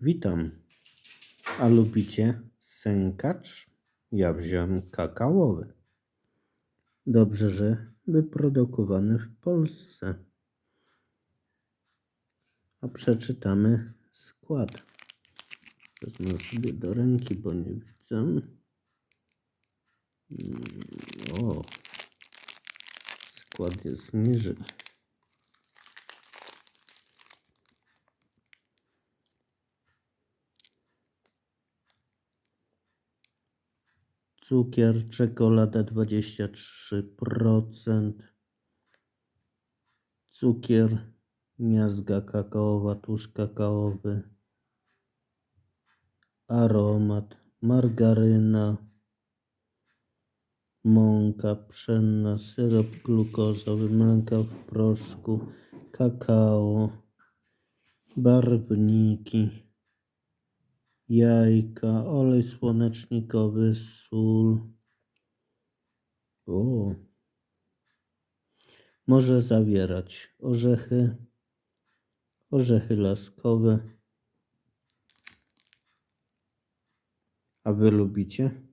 Witam. A lubicie sękacz? Ja wziąłem kakaowy. Dobrze, że wyprodukowany w Polsce. A przeczytamy skład. Wezmę sobie do ręki, bo nie widzę. Mm, O, skład jest niżej. Cukier, czekolada 23%. Cukier, miazga kakaowa, tłuszcz kakaowy. Aromat, margaryna. Mąka pszenna, syrop glukozowy, mleka w proszku, kakao, barwniki, jajka, olej słonecznikowy, sól. O. Może zawierać orzechy, orzechy laskowe. A wy lubicie?